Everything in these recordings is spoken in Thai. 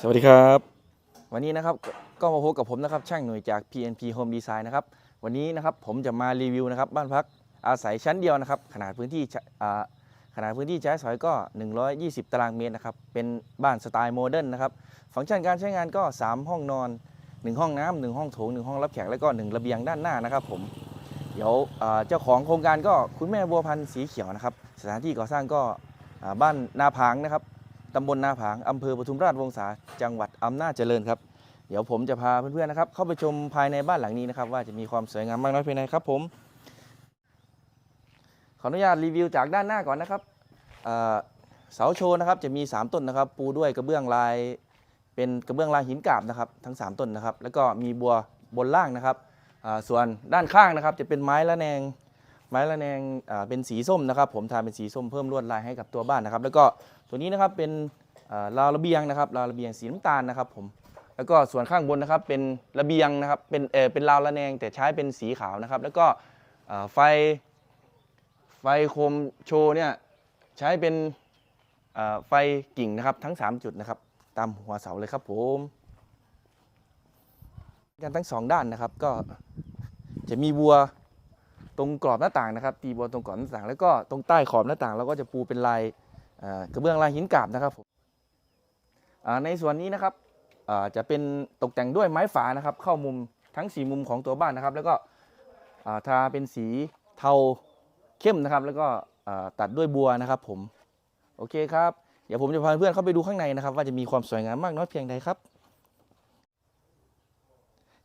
สวัสดีครับ วันนี้นะครับก็ก็มาพบกับผมนะครับช่างหน่วยจาก PNP Home Design นะครับวันนี้นะครับผมจะมารีวิวนะครับบ้านพักอาศัยชั้นเดียวนะครับขนาดพื้นที่ใช้อ่าขนาดพื้นที่ใช้สอยก็ 120 ตารางเมตรนะครับเป็นบ้านสไตล์โมเดิร์นนะครับฟังก์ชันการใช้งานก็ 3 ห้องนอน 1 ห้องน้ำหนึ่งห้องโถง1ห้องรับแขกแล้วก็ 1 ระเบียงด้านหน้านะครับผมเดี๋ยวอ่าเจ้าของโครงการก็คุณแม่บัวพันธ์สีเขียวนะครับสถานที่ก่อสร้างก็อ่าบ้านนาพางนะครับ ตำบลนาผางอำเภอปทุมราชวงศาจังหวัดอำนาจเจริญครับ เดี๋ยวผมจะพาเพื่อนๆนะครับ เข้าไปชมภายในบ้านหลังนี้นะครับ ว่าจะมีความสวยงามมากน้อยเพียงใดครับผม ขออนุญาตรีวิวจากด้านหน้าก่อนนะครับเสาโชว์นะครับจะมี 3 ต้นนะครับ ปูด้วยกระเบื้องลาย เป็นกระเบื้องลายหินกาบนะครับ ทั้ง 3 ต้นนะครับ แล้วก็มีบัวบนล่างนะครับส่วนด้านข้างนะครับจะเป็นไม้ละแนง ไม้ละแนงเป็นสีส้มนะครับ ผมทาเป็นสีส้มเพิ่มลวดลายให้กับตัวบ้านนะครับ แล้วก็ตัวนี้นะครับเป็นอ่าราวระเบียงนะครับราวระเบียงสีน้ำตาลนะครับผมแล้วก็ส่วนข้างบนนะครับเป็นระเบียงนะครับเป็นเออเป็นราวระแนงแต่ใช้เป็นสีขาวนะครับ แล้วก็ไฟไฟโคมโชว์เนี่ยใช้เป็นไฟกิ่งนะครับทั้ง 3 จุดนะครับ ตามหัวเสาเลยครับผมกันทั้งสองด้านนะครับก็จะมีบัว ตรงกรอบหน้าต่างนะครับ ตีบัวตรงกรอบหน้าต่าง แล้วก็ตรงใต้ขอบหน้าต่างเราก็จะปูเป็นลายกระเบื้องลายหินกาบนะครับผมในส่วนนี้นะครับจะเป็นตกแต่งด้วยไม้ฝานะครับ เข้ามุมทั้งสีมุมของตัวบ้านนะครับ แล้วก็ทาเป็นสีเทาเข้มนะครับ แล้วก็ตัดด้วยบัวนะครับ ผมโอเคครับ เดี๋ยวผมจะพาเพื่อนเข้าไปดูข้างในนะครับ ว่าจะมีความสวยงามมากน้อยเพียงใดครับ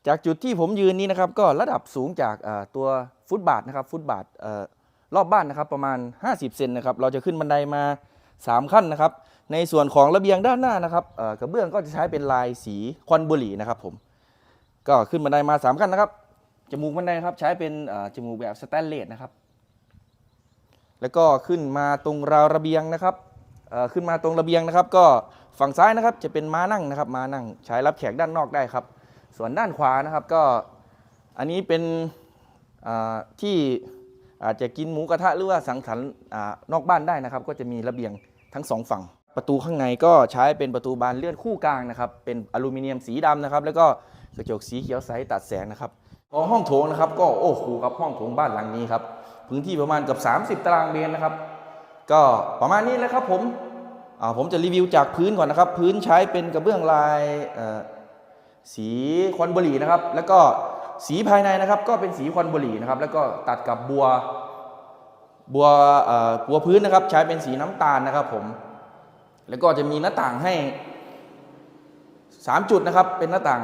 จากจุดที่ผมยืนนี้นะครับ ก็ระดับสูงจากตัว ฟุตบาทนะครับฟุตบาทเอ่อรอบบ้านนะครับประมาณ 50 เซนนะครับเราจะขึ้นบันไดมา 3 ขั้นนะครับ ในส่วนของระเบียงด้านหน้านะครับเอ่อกระเบื้องก็จะใช้เป็นลายสีควันบุหรี่นะครับผมก็ขึ้นบันไดมา 3 ขั้นนะครับจมูกบันไดครับใช้เป็นเอ่อจมูกแบบสแตนเลสนะครับ แล้วก็ขึ้นมาตรงราวระเบียงนะครับเอ่อขึ้นมาตรงระเบียงนะครับ ก็ฝั่งซ้ายนะครับจะเป็นม้านั่งนะครับม้านั่งใช้รับแขกด้านนอกได้ครับ ส่วนด้านขวานะครับก็อันนี้เป็น ที่อาจจะกินหมูกระทะหรือว่าสังสรรค์นอกบ้านได้นะครับ ก็จะมีระเบียงทั้งสองฝั่ง ประตูข้างในก็ใช้เป็นประตูบานเลื่อนคู่กลางนะครับ เป็นอลูมิเนียมสีดำนะครับ แล้วก็กระจกสีเขียวใสตัดแสงนะครับพอห้องโถงนะครับ ก็โอ้โหครับห้องโถงบ้านหลังนี้ครับพื้นที่ประมาณเกือบ30 ตารางเมตรนะครับ ก็ประมาณนี้เลยครับผมผมจะรีวิวจากพื้นก่อนนะครับ พื้นใช้เป็นกระเบื้องลายสีควันบุหรี่นะครับ แล้วก็ สีภายในนะครับ ก็เป็นสีควันบุหรี่นะครับ แล้วก็ตัดกับบัวบัวบัวพื้นนะครับ ใช้เป็นสีน้ำตาลนะครับ ผม แล้วก็จะมีหน้าต่างให้ 3 จุดนะครับ เป็นหน้าต่าง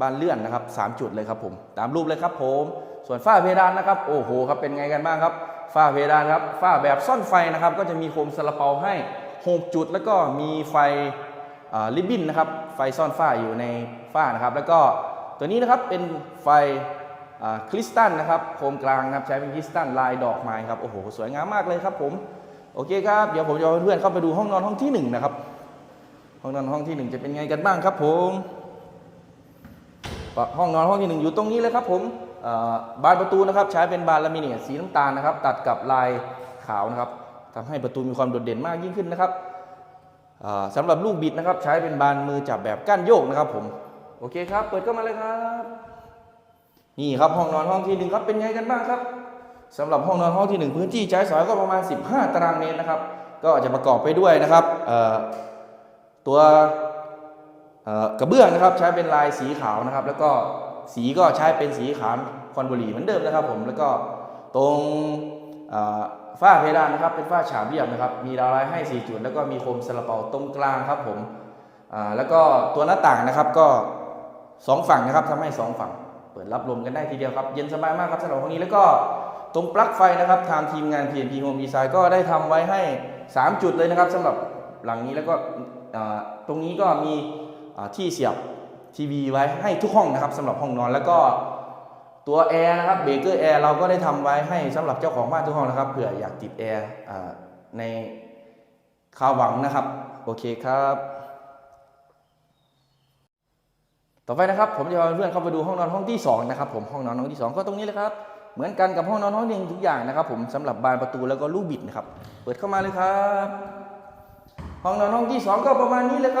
บานเลื่อนนะครับ 3 จุดเลยครับผม ตามรูปเลยครับ ผม ส่วนฝ้าเพดานนะครับ โอ้โหครับเป็นไงกันบ้างครับ ฝ้าเพดานครับ ฝ้าแบบซ่อนไฟนะครับ ก็จะมีโคมซาลาเปาให้6จุด แล้วก็มีไฟริบบิ้นนะครับ ไฟซ่อนฝ้าอยู่ในฝ้านะครับ แล้วก็ ตัวนี้นะครับเป็นไฟคริสตัลนะครับโคมกลางนะครับใช้เป็นคริสตัลลายดอกไม้ครับโอ้โหสวยงามมากเลยครับผมโอเคครับเดี๋ยวผมจะเอาเพื่อนๆเข้าไปดูห้องนอนห้องที่หนึ่งนะครับห้องนอนห้องที่หนึ่งจะเป็นไงกันบ้างครับผมห้องนอนห้องที่หนึ่งอยู่ตรงนี้เลยครับผมบานประตูนะครับใช้เป็นบานลามิเนียตสีน้ำตาลนะครับ ตัดกับลายขาวนะครับทำให้ประตูมีความโดดเด่นมากยิ่งขึ้นนะครับอ่าสำหรับลูกบิดนะครับใช้เป็นบานมือจับแบบก้านโยกนะครับผม โอเคครับ เปิดเข้ามาเลยครับ นี่ครับห้องนอนห้องที่หนึ่งครับเป็นไงกันบ้างครับสำหรับห้องนอนห้องที่หนึ่งพื้นที่ใช้สอยก็ประมาณ 15 ตารางเมตรนะครับ ก็จะประกอบไปด้วยนะครับตัวกระเบื้องนะครับใช้เป็นลายสีขาวนะครับ แล้วก็สีก็ใช้เป็นสีขาวคอนบุรีเหมือนเดิมนะครับ ผมแล้วก็ตรงฝ้าเพดานนะครับเป็นฝ้าฉาบเรียบนะครับ มีดาวไลท์ให้ 4 จุด แล้วก็มีโคมซาลาเปาตรงกลางครับผมแล้วก็ตัวหน้าต่างนะครับก็ 2ฝั่งนะครับทำให้2ฝั่ง เปิดรับลมกันได้ทีเดียวครับ เย็นสบายมากครับสำหรับห้องนี้แล้วก็ตรงปลั๊กไฟนะครับทางทีมงาน PNP Home Design ก็ได้ทำไว้ให้ 3 จุดเลยนะครับสำหรับหลังนี้แล้วก็ตรงนี้ก็มีที่เสียบทีวีไว้ให้ทุกห้องนะครับสำหรับห้องนอนแล้วก็ตัวแอร์นะครับเบเกอร์แอร์เราก็ได้ทำไว้ให้สำหรับเจ้าของบ้านทุกห้องนะครับเผื่ออยากติดแอร์ในคาหวังนะครับ โอเคครับ ต่อไปนะครับผมจะพาเพื่อนเข้าไปดูห้องนอนห้องที่สองนะครับผมห้องนอนห้องที่สองก็ตรงนี้เลยครับเหมือนกันกับห้องนอนห้องหนึ่งทุกอย่างนะครับ ผมสำหรับบานประตูแล้วก็ลูกบิดนะครับ เปิดเข้ามาเลยครับ ห้องนอนห้องที่สองก็ประมาณนี้เลยครับ